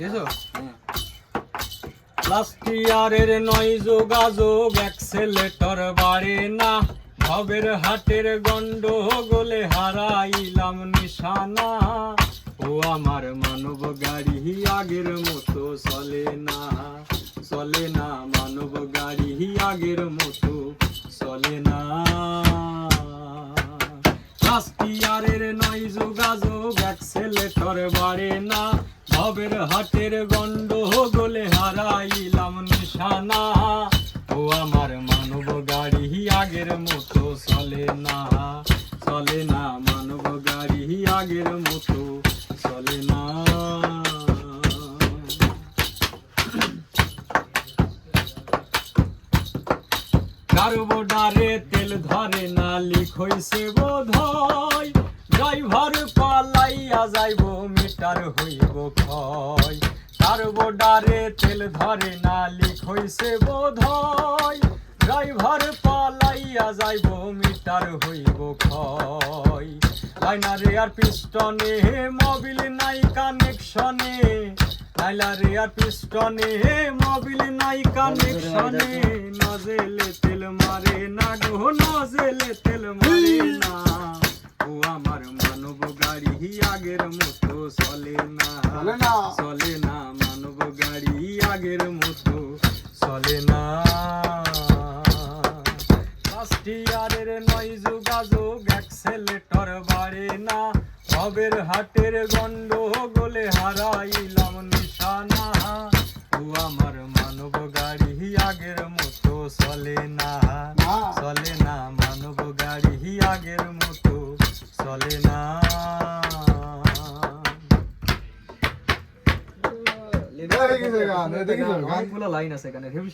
দেখছ? লাস্ট নয় যোগাযোগ, অ্যাক্সেলেটর বাড়ে না। ভবের হাটের গন্ড গোলে হারাইলাম নিশানা। ও আমার মানব গাড়ি আগের মতো চলে না। চলে না, মানব গাড়ি আগের মতো চলে না। লাস্ট ইয়ারের নয় যোগাযোগ হাটের গন্ড গোলে হারাইলাম নিশানা। ও আমার মানব গাড়ি আগের মতো চলে না। চলে না, মানব গাড়ি আগের মতো চলে না। কার্বোডারে তেল ধরে না, লিক হইছে বোধ হয় ড্রাইভার পালাইয়া যাইব, মিটার হইব ক্ষয়। কার্বোডারে তেল ধরে না লিক হইছে বোধ হয় ড্রাইভার পালাইয়া যাইব, মিটার হইব ক্ষয়। লাইনারে আর পিস্টনে, মোবিল নাই কানেকশনে। লাইলারে আর পিস্টনে, মোবিল নাই কানেকশনে। নজেলে তেল মারে না গো, নজেলে তেল মারে না। আগের মতো চলে না। চলে না। মানব গাড়ি আগের মতো। চলে না। ফার্স্ট ইয়ারের নয় যোগাযোগ অ্যাক্সেলেটর বাড়ে না। ভবের হাটের গন্ড গোলে হারাইলাম নিশানা। ও আমার মানব গাড়ি আগের মতো চলে না না। লাইন আছে এখানে হেভি